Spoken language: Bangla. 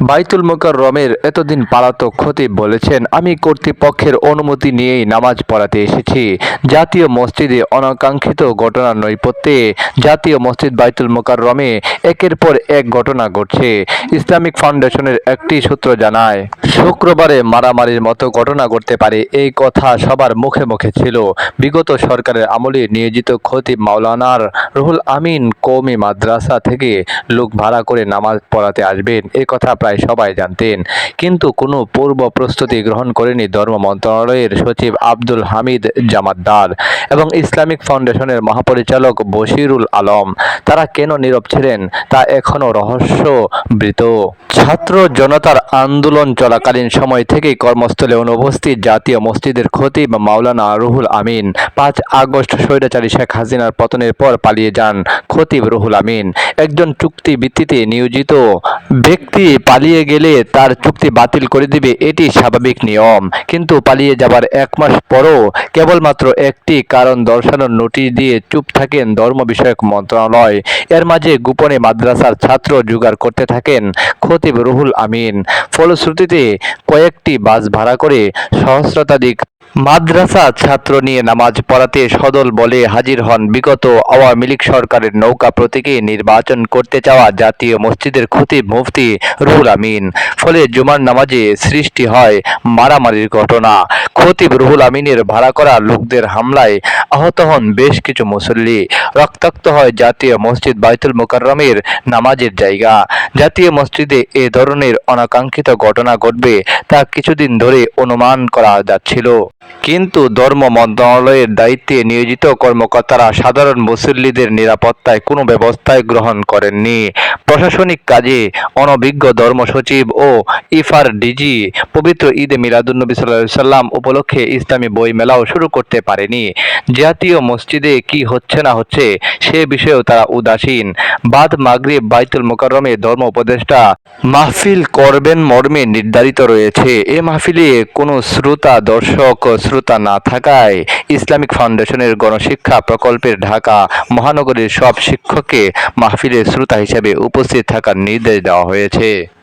বাইতুল মোকাররমের এতদিন পালাতক খতিব বলেছেন, আমি কর্তৃপক্ষের অনুমতি নিয়েই নামাজ পড়াতে এসেছি। জাতীয় মসজিদে অনাকাঙ্ক্ষিত ঘটনার নৈপথ্যে। জাতীয় মসজিদ বাইতুল মোকাররমে একের পর এক ঘটনা ঘটছে। ইসলামিক ফাউন্ডেশনের একটি সূত্র জানায়, শুক্রবারে মারামারির মতো ঘটনা ঘটতে পারে এই কথা সবার মুখে মুখে ছিল। বিগত সরকারের আমলে নিয়োজিত খতিব মাওলানার রুহুল আমিন কৌমি মাদ্রাসা থেকে লোক ভাড়া করে নামাজ পড়াতে আসবেন। এই কথা প্রায় সবাই জানতেন। কিন্তু কোনো পূর্ব প্রস্তুতি গ্রহণ করেনি ধর্ম মন্ত্রণালয়ের সচিব আব্দুল হামিদ জামাদ্দার এবং ইসলামিক ফাউন্ডেশনের মহাপরিচালক বশিরুল আলম। তারা কেন নীরব ছিলেন? তা এখনও রহস্যবৃত ছাত্র জনতার আন্দোলন চলাকালীন সময় থেকেই কর্মস্থলে অনুপস্থিত জাতীয় মসজিদের খতিব মাওলানা রুহুল আমিন। পাঁচ আগস্ট স্বৈরাচারী শেখ হাসিনার পতনের পর পালিয়ে যান খতিব রুহুল আমিন। একজন চুক্তি ভিত্তিতে নিয়োজিত ব্যক্তি পালিয়ে গেলে তার চুক্তি বাতিল করে দিবে, এটি স্বাভাবিক নিয়ম। কিন্তু পালিয়ে যাবার এক মাস পরও কেবলমাত্র একটি কারণ দর্শানোর নোটিশ দিয়ে চুপ থাকেন ধর্ম বিষয়ক মন্ত্রণালয়। এর মাঝে গোপনে মাদ্রাসার ছাত্র জোগাড় করতে থাকেন খতিব রুহুল আমিন। ফলশ্রুতিতে কয়েকটি বাস ভাড়া করে সহস্রতাধিক মাদ্রাসা ছাত্র নিয়ে নামাজ পড়াতে সদল বলে হাজির হন বিগত আওয়ামী লীগ সরকারের নৌকা প্রতীকে নির্বাচন করতে চাওয়া জাতীয় মসজিদের খতিব মুফতি রুহুল আমিন। ফলে জুমার নামাজে সৃষ্টি হয় মারামারির ঘটনা। খতিব রুহুল আমিনের ভাড়া করা লোকদের হামলায় আহত হন বেশ কিছু মুসল্লি। রক্তাক্ত হয় জাতীয় মসজিদ বাইতুল মোকাররমের নামাজের জায়গা। জাতীয় মসজিদে এ ধরনের অনাকাঙ্ক্ষিত ঘটনা ঘটবে তা কিছুদিন ধরে অনুমান করা যাচ্ছিল। কিন্তু ধর্ম মন্ত্রণালয়ের দায়িত্বে নিয়োজিত কর্মকর্তারা সাধারণ মুসল্লিদের নিরাপত্তায় কোনো ব্যবস্থায় গ্রহণ করেননি। প্রশাসনিক কাজে অনভিজ্ঞ ধর্ম সচিব ও ইফার ডিজি পবিত্র ঈদে মিলাদুন্নবী সাল্লাহ সাল্লাম উপলক্ষে ইসলামী বই মেলাও শুরু করতে পারেনি। জাতীয় মসজিদে কি হচ্ছে না হচ্ছে সে বিষয়েও তারা উদাসীন। বাদ মাগরিব বাইতুল মোকাররমে ধর্ম উপদেষ্টা মাহফিল করবেন মর্মে নির্ধারিত রয়েছে। এ মাহফিলে কোনো শ্রোতা, দর্শক শ্রোতা না থাকায় ইসলামিক ফাউন্ডেশনের গণশিক্ষা প্রকল্পের ঢাকা মহানগরীর সব শিক্ষককে মাহফিলের শ্রোতা হিসেবে উপস্থিত থাকার নির্দেশ দেওয়া হয়েছে।